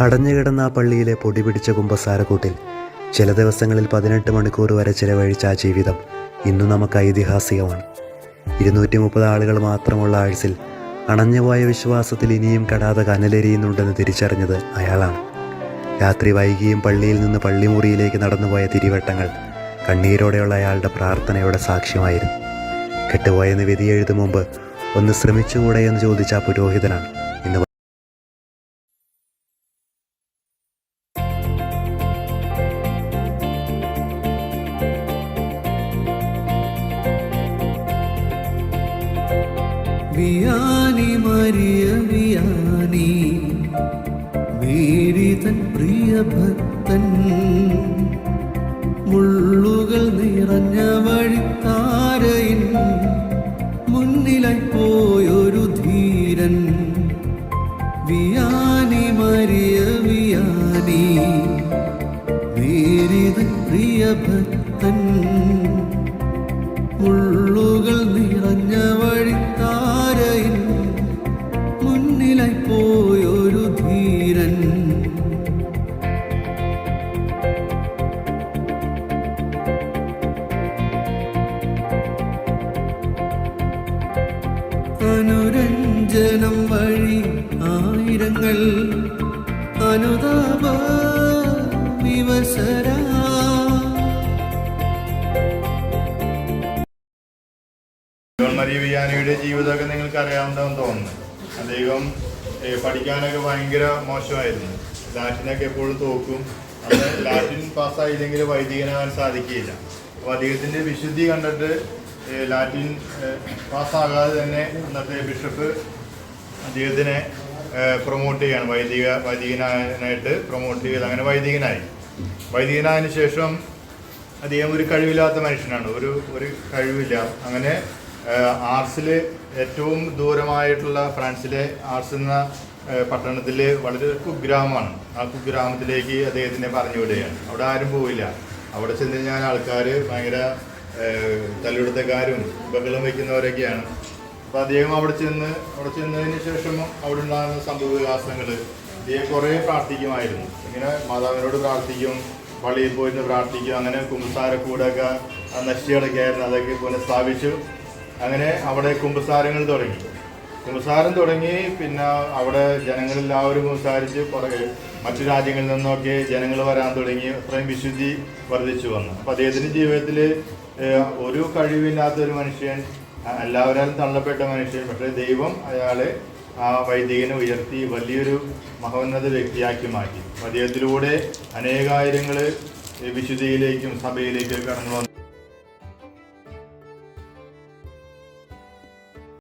അടഞ്ഞുകിടന്ന ആ പള്ളിയിലെ പൊടി പിടിച്ച കുമ്പസാരക്കൂട്ടിൽ ചില ദിവസങ്ങളിൽ പതിനെട്ട് മണിക്കൂർ വരെ ചിലവഴിച്ച ആ ജീവിതം ഇന്നും നമുക്ക് ഐതിഹാസികമാണ്. ഇരുന്നൂറ്റി മുപ്പത് ആളുകൾ മാത്രമുള്ള ആഴ്സിൽ അണഞ്ഞുപോയ വിശ്വാസത്തിൽ ഇനിയും കടാതെ കനലെരിയുന്നുണ്ടെന്ന് തിരിച്ചറിഞ്ഞത് അയാളാണ്. രാത്രി വൈകിയും പള്ളിയിൽ നിന്ന് പള്ളിമുറിയിലേക്ക് നടന്നുപോയ തിരിവട്ടങ്ങൾ കണ്ണീരോടെയുള്ള അയാളുടെ പ്രാർത്ഥനയുടെ സാക്ഷ്യമായിരുന്നു. കെട്ടുപോയെന്ന് വിധി എഴുതും മുമ്പ് ഒന്ന് ശ്രമിച്ചുകൂടെ എന്ന് ചോദിച്ച പുരോഹിതനാണ്. വിയാനി മരിയ വിയാനി മേരിതൻ പ്രിയ ഭക്തൻ മുള്ളുകൾ നിറഞ്ഞ വഴിത്താരയിൻ. മുന്നിലായി പോയൊരു ധീരൻ. വിയാനി മരിയ വിയാനി പ്രിയ ഭക്തൻ മുള്ളുകൾ നിറഞ്ഞ വഴിത്താരയിൻ അനുരഞ്ജനം വഴി ആയിരങ്ങൾ അനുതാപ വിവസരാ. മരിയ ജീവിതമൊക്കെ നിങ്ങൾക്ക് അറിയാവുന്നതെന്ന് തോന്നുന്നു. അദ്ദേഹം പഠിക്കാനൊക്കെ ഭയങ്കര മോശമായിരുന്നു. ലാറ്റിനൊക്കെ എപ്പോഴും തോക്കും. അത് ലാറ്റിൻ പാസ്സായില്ലെങ്കിൽ വൈദികനാകാൻ സാധിക്കുകയില്ല. അപ്പോൾ അദ്ദേഹത്തിന്റെ വിശുദ്ധി കണ്ടിട്ട് ലാറ്റിൻ പാസ്സാകാതെ തന്നെ അന്നത്തെ ബിഷപ്പ് അദ്ദേഹത്തിനെ പ്രൊമോട്ട് ചെയ്യാണ്. വൈദിക വൈദികനായിട്ട് പ്രൊമോട്ട് ചെയ്ത് അങ്ങനെ വൈദികനായി. വൈദികനായതിനു ശേഷം അദ്ദേഹം ഒരു കഴിവില്ലാത്ത മനുഷ്യനാണ്. ഒരു ഒരു കഴിവില്ല. അങ്ങനെ ആർട്സിൽ ഏറ്റവും ദൂരമായിട്ടുള്ള ഫ്രാൻസിലെ ആർട്സ് എന്ന പട്ടണത്തിൽ വളരെ കുഗ്രാമമാണ്. ആ കുഗ്രാമത്തിലേക്ക് അദ്ദേഹത്തിനെ പറഞ്ഞു വിടുകയാണ് അവിടെ ആരും പോവില്ല. അവിടെ ചെന്ന് കഴിഞ്ഞാൽ ആൾക്കാർ ഭയങ്കര ഏഹ്, തല്ലുപിടുത്തക്കാരും ബഹളം വയ്ക്കുന്നവരൊക്കെയാണ്. അപ്പോൾ അദ്ദേഹം അവിടെ ചെന്ന് അവിടെ ചെന്നതിന് ശേഷം അവിടെ ഉണ്ടാകുന്ന സംഭവ വികാസങ്ങൾ അദ്ദേഹം കുറേ പ്രാർത്ഥിക്കുമായിരുന്നു. ഇങ്ങനെ മാതാവിനോട് പ്രാർത്ഥിക്കും പള്ളിയിൽ പോയിട്ട് പ്രാർത്ഥിക്കും അങ്ങനെ കുമ്പസാരക്കൂടൊക്കെ ആ നശിച്ചടൊക്കെ ആയിരുന്നു അതൊക്കെ പുനഃസ്ഥാപിച്ചു. അങ്ങനെ അവിടെ കുമ്പസാരങ്ങൾ തുടങ്ങി. കുമ്പസാരം തുടങ്ങി പിന്നെ അവിടെ ജനങ്ങളെല്ലാവരും കുമ്പസാരിച്ച് പുറകെ മറ്റു രാജ്യങ്ങളിൽ നിന്നൊക്കെ ജനങ്ങൾ വരാൻ തുടങ്ങി അത്രയും വിശുദ്ധി വർദ്ധിച്ചു വന്നു. അപ്പോൾ അദ്ദേഹത്തിന്റെ ജീവിതത്തിൽ ഒരു കഴിവില്ലാത്ത ഒരു മനുഷ്യൻ എല്ലാവരും തള്ളപ്പെട്ട മനുഷ്യൻ പക്ഷേ ദൈവം അയാളെ ആ വൈദികനെ ഉയർത്തി വലിയൊരു മഹോന്നത വ്യക്തിയാക്കി മാറ്റി. അദ്ദേഹത്തിലൂടെ അനേകായിരങ്ങൾ വിശുദ്ധിയിലേക്കും സഭയിലേക്കും കടന്നു